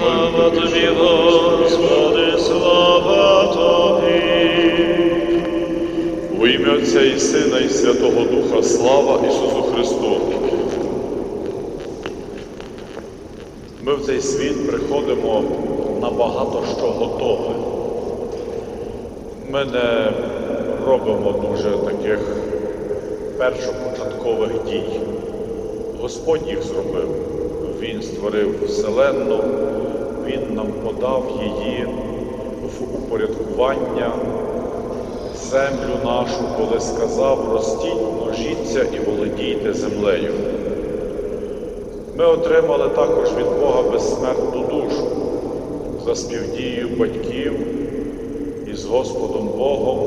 Слава тобі, Господи, слава тобі. У ім'я Отця і Сина, і Святого Духа, слава Ісусу Христу. Ми в цей світ приходимо на багато що готове. Ми не робимо дуже таких першопочаткових дій. Господь їх зробив. Він створив Вселенну, Він нам подав її в упорядкування, землю нашу, коли сказав, ростіть, множіться і володійте землею. Ми отримали також від Бога безсмертну душу за співдією батьків і з Господом Богом.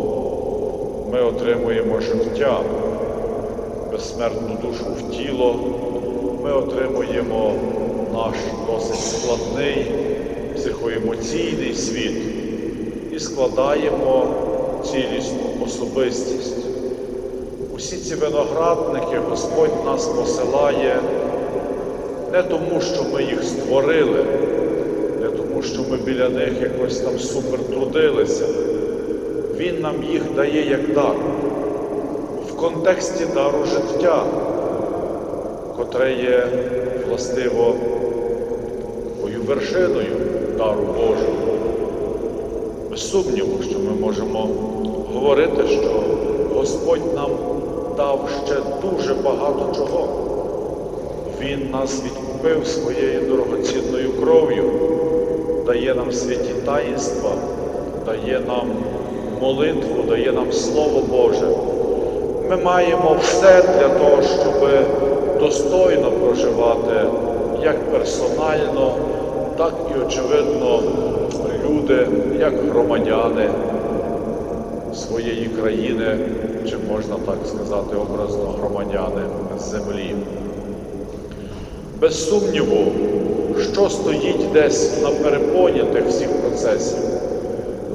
Ми отримуємо життя, безсмертну душу в тіло, ми отримуємо наш досить складний психоемоційний світ і складаємо цілісну особистість. Усі ці виноградники Господь нас посилає не тому, що ми їх створили, не тому, що ми біля них якось там супер трудилися. Він нам їх дає як дар в контексті дару життя, котре є властиво такою вершиною дару Божого. Без сумніву, що ми можемо говорити, що Господь нам дав ще дуже багато чого. Він нас відкупив своєю дорогоцінною кров'ю, дає нам святі таїнства, дає нам молитву, дає нам Слово Боже. Ми маємо все для того, щоб достойно проживати як персонально, так і, очевидно, люди, як громадяни своєї країни, чи можна так сказати, образно громадяни землі. Без сумніву, що стоїть десь на перепоні тих всіх процесів,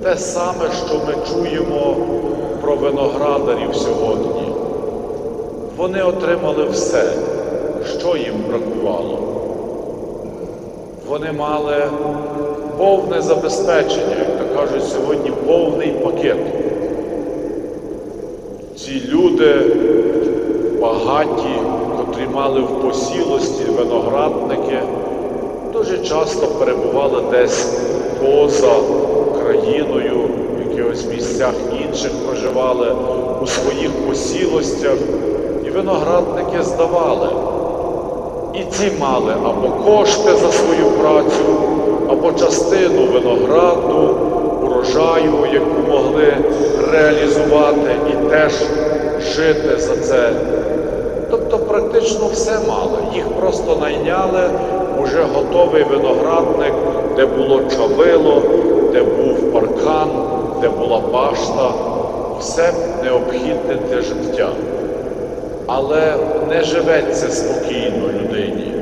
те саме, що ми чуємо про виноградарів сьогодні. Вони отримали все, що їм бракувало. Вони мали повне забезпечення, як то кажуть сьогодні, повний пакет. Ці люди багаті, котрі мали в посілості виноградники, дуже часто перебували десь поза країною, в якихось місцях інших проживали у своїх посілостях, виноградники здавали. І ці мали або кошти за свою працю, або частину винограду, урожаю, яку могли реалізувати і теж жити за це. Тобто практично все мали. Їх просто найняли уже готовий виноградник, де було чавило, де був паркан, де була башта, все необхідне для життя. Але не живеться спокійно людині.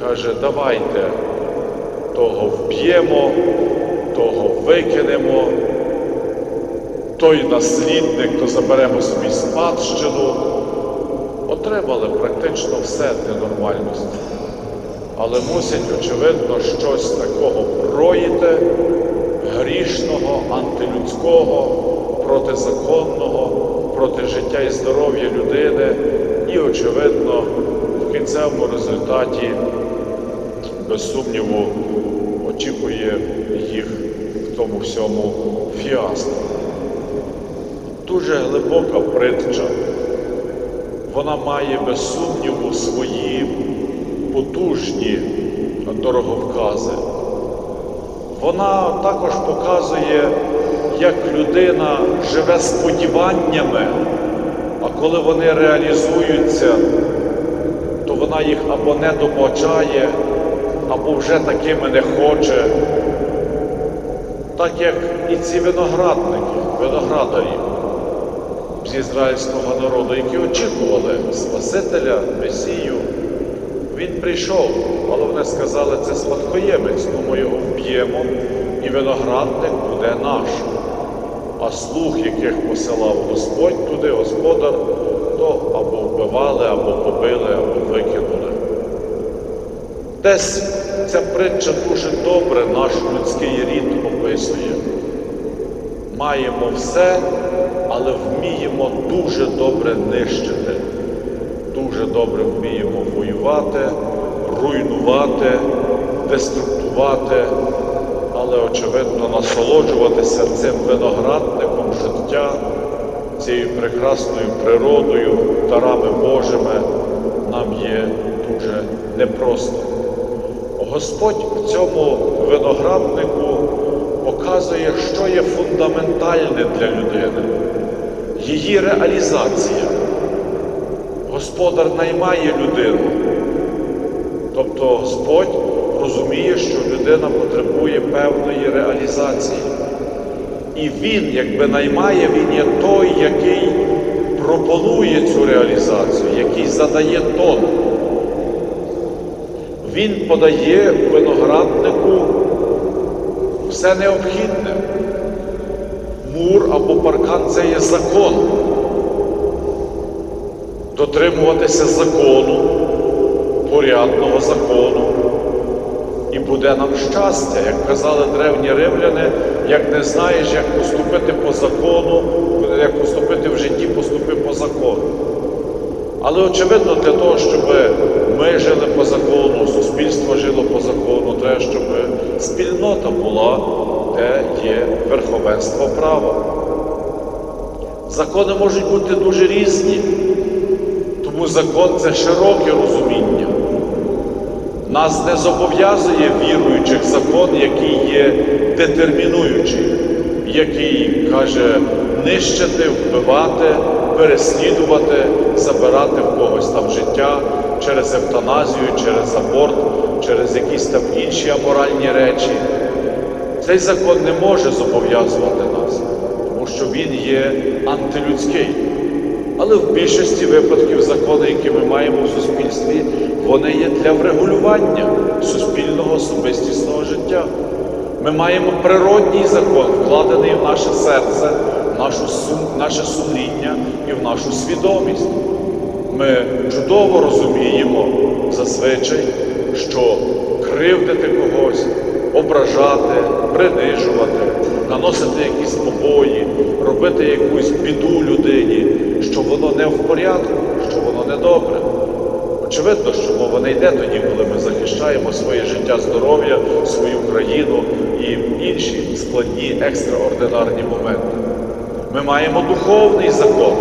Каже, давайте того вб'ємо, того викинемо, той наслідник, то заберемо собі спадщину. Отримали практично все для нормальності. Але мусять, очевидно, щось такого проїти, грішного, антилюдського, протизаконного, проти життя і здоров'я людини, і, очевидно, в кінцевому результаті, без сумніву, очікує їх в тому всьому фіаско. Дуже глибока притча. Вона має без сумніву свої потужні дороговкази. Вона також показує, як людина живе сподіваннями, а коли вони реалізуються, то вона їх або не добачає, або вже такими не хоче. Так як і ці виноградники, виноградарі з ізраїльського народу, які очікували Спасителя, Месію, він прийшов, але вони сказали, це спадкоємець, тому його вб'ємо, і виноградник буде наш. А слуг, яких посилав Господь туди, Господар, то або вбивали, або побили, або викинули. Десь ця притча дуже добре наш людський рід описує. Маємо все, але вміємо дуже добре нищити, дуже добре вміємо воювати, руйнувати, деструктувати, але, очевидно, насолоджуватися цим виноградником життя, цією прекрасною природою, дарами Божими нам є дуже непросто. Господь в цьому винограднику показує, що є фундаментальне для людини, її реалізація. Господар наймає людину. Тобто Господь розуміє, що людина потребує певної реалізації. І Він, якби наймає, він є той, який пропонує цю реалізацію, який задає тон. Він подає винограднику все необхідне. Мур або паркан це є закон. Дотримуватися закону, порядного закону. Буде нам щастя, як казали древні римляни, як не знаєш, як поступити по закону, як поступити в житті, поступи по закону. Але очевидно, для того, щоб ми жили по закону, суспільство жило по закону, треба, щоб спільнота була, де є верховенство права. Закони можуть бути дуже різні, тому закон це широке розуміння. Нас не зобов'язує віруючих закон, який є детермінуючий, який каже нищити, вбивати, переслідувати, забирати в когось там життя через евтаназію, через аборт, через якісь там інші аморальні речі. Цей закон не може зобов'язувати нас, тому що він є антилюдський. Але в більшості випадків закони, які ми маємо в суспільстві, вони є для врегулювання суспільного особистісного життя. Ми маємо природній закон, вкладений в наше серце, в нашу сум, наше сумління і в нашу свідомість. Ми чудово розуміємо зазвичай, що кривдити когось, ображати, принижувати, наносити якісь побої, робити якусь біду людині, що воно не в порядку, що воно не добре. Очевидно, що мова не йде тоді, коли ми захищаємо своє життя, здоров'я, свою країну і інші складні екстраординарні моменти. Ми маємо духовний закон.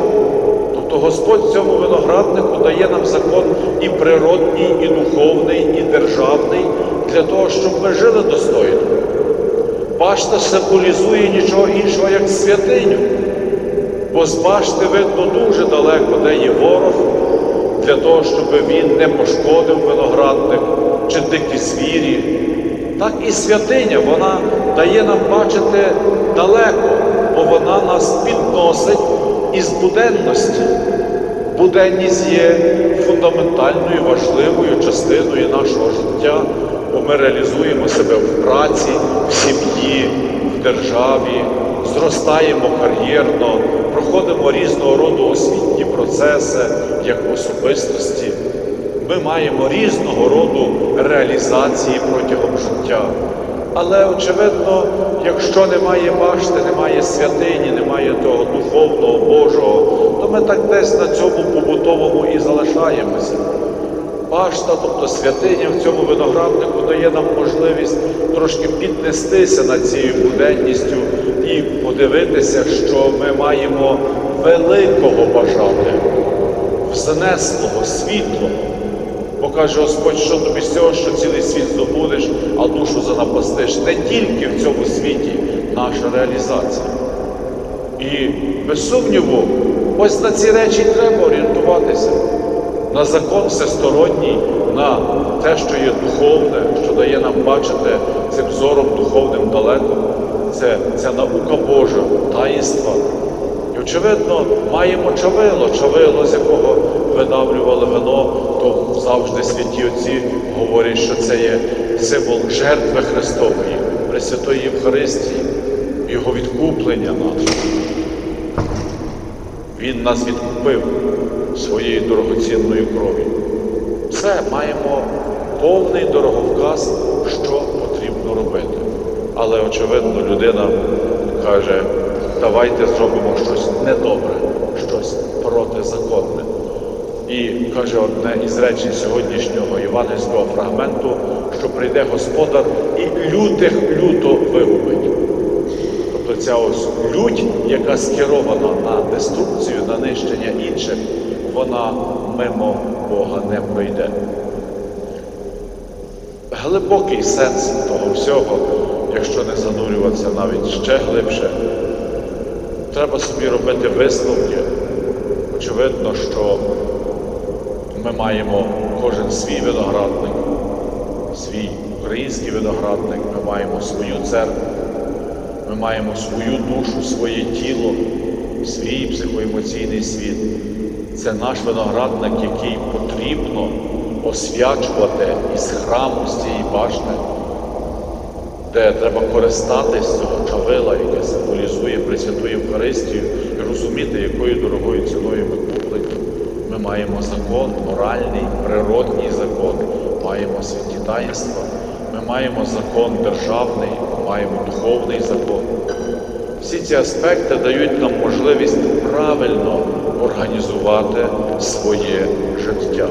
Тобто Господь цьому винограднику дає нам закон і природній, і духовний, і державний для того, щоб ми жили достойно. Башта символізує нічого іншого, як святиню. Бо з башти видно дуже далеко, де є ворог, для того, щоб він не пошкодив виноградник чи дикі звірі. Так і святиня, вона дає нам бачити далеко, бо вона нас підносить із буденності. Буденність є фундаментальною, важливою частиною нашого життя, бо ми реалізуємо себе в праці, в сім'ї, в державі, зростаємо кар'єрно, проходимо різного роду освітні процеси як особистості. Ми маємо різного роду реалізації протягом життя. Але, очевидно, якщо немає башти, немає святині, немає того духовного Божого, то ми так десь на цьому побутовому і залишаємося. Башта, тобто святиня в цьому винограднику дає нам можливість трошки піднестися над цією буденністю і подивитися, що ми маємо великого бажати, взнеслого, світлого. Бо каже Господь, що тобі з цього, що цілий світ здобудеш, а душу занапастиш. Не тільки в цьому світі наша реалізація. І без сумніву, ось на ці речі треба орієнтуватися. На закон всесторонній, на те, що є духовне, що дає нам бачити цим зором духовним далеко. Це, це наука Божа, таїнства. І, очевидно, маємо чавило, чавило, з якого видавлювали вино, то завжди святі отці говорять, що це є символ жертви Христової, Пресвятої Євхаристії, Його відкуплення нас. Він нас відкупив своєю дорогоцінною кров'ю. Все, маємо повний дороговказ, що потрібно робити. Але очевидно, людина каже, давайте зробимо щось недобре, щось протизаконне. І каже одне із речень сьогоднішнього євангельського фрагменту, що прийде Господар і лютих люто вигубить. Тобто ця ось лють, яка скерована на деструкцію, на нищення інших, вона мимо Бога не пройде. Глибокий сенс того всього, якщо не занурюватися навіть ще глибше, треба собі робити висновки. Очевидно, що ми маємо кожен свій виноградник, свій український виноградник, ми маємо свою церкву, ми маємо свою душу, своє тіло, свій психоемоційний світ. Це наш виноградник, який потрібно освячувати із храму, з цієї башни, де треба користатись цього чавила, яке символізує Пресвяту Євхаристію, і розуміти, якою дорогою ціною ми куплені. Ми маємо закон, моральний, природній закон, маємо святі таїнства, ми маємо закон державний, маємо духовний закон. Всі ці аспекти дають нам можливість правильно організувати своє життя.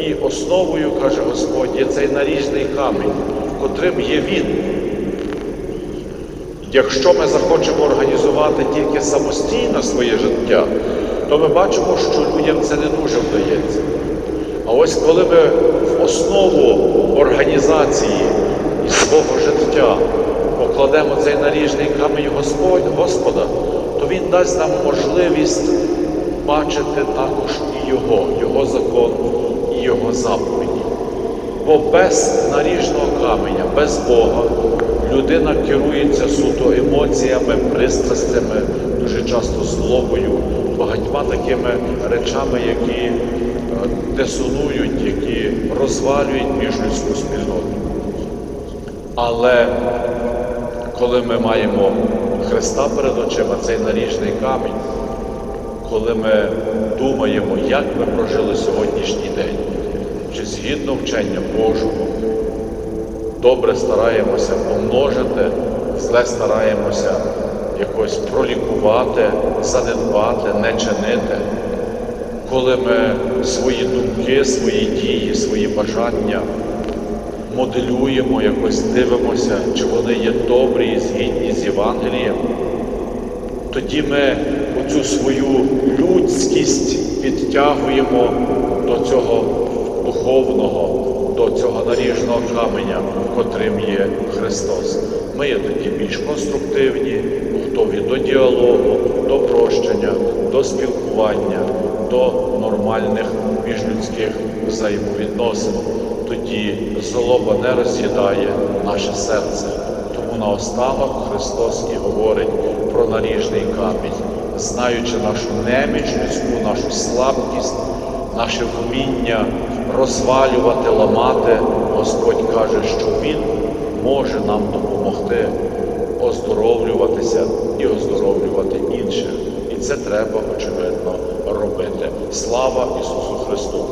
І основою, каже Господь, є цей наріжний камінь, котрим є він. Якщо ми захочемо організувати тільки самостійно своє життя, то ми бачимо, що людям це не дуже вдається. А ось коли ми в основу організації і свого життя покладемо цей наріжний камінь Господь, Господа, то Він дасть нам можливість бачити також і Його, Його закон Його заповіді. Бо без наріжного каменя, без Бога, людина керується суто емоціями, пристрастями, дуже часто злобою, багатьма такими речами, які е, десонують, які розвалюють міжлюдську спільноту. Але коли ми маємо Христа перед очима, цей наріжний камінь, коли ми думаємо, як ми прожили сьогоднішній день, згідно вчення Божого, добре стараємося помножити, зле стараємося якось пролікувати, занедбати, не чинити, коли ми свої думки, свої дії, свої бажання моделюємо, якось дивимося, чи вони є добрі і згідні з Євангелієм, тоді ми оцю свою людськість підтягуємо до цього духовного, до цього наріжного каменя, котрим є Христос. Ми є тоді більш конструктивні, готові до діалогу, до прощення, до спілкування, до нормальних міжлюдських взаємовідносин. Тоді злоба не роз'їдає наше серце. Тому наостанок Христос і говорить про наріжний камінь, знаючи нашу неміч людську, нашу слабкість, наше вміння розвалювати, ламати, Господь каже, що Він може нам допомогти оздоровлюватися і оздоровлювати інших. І це треба, очевидно, робити. Слава Ісусу Христу!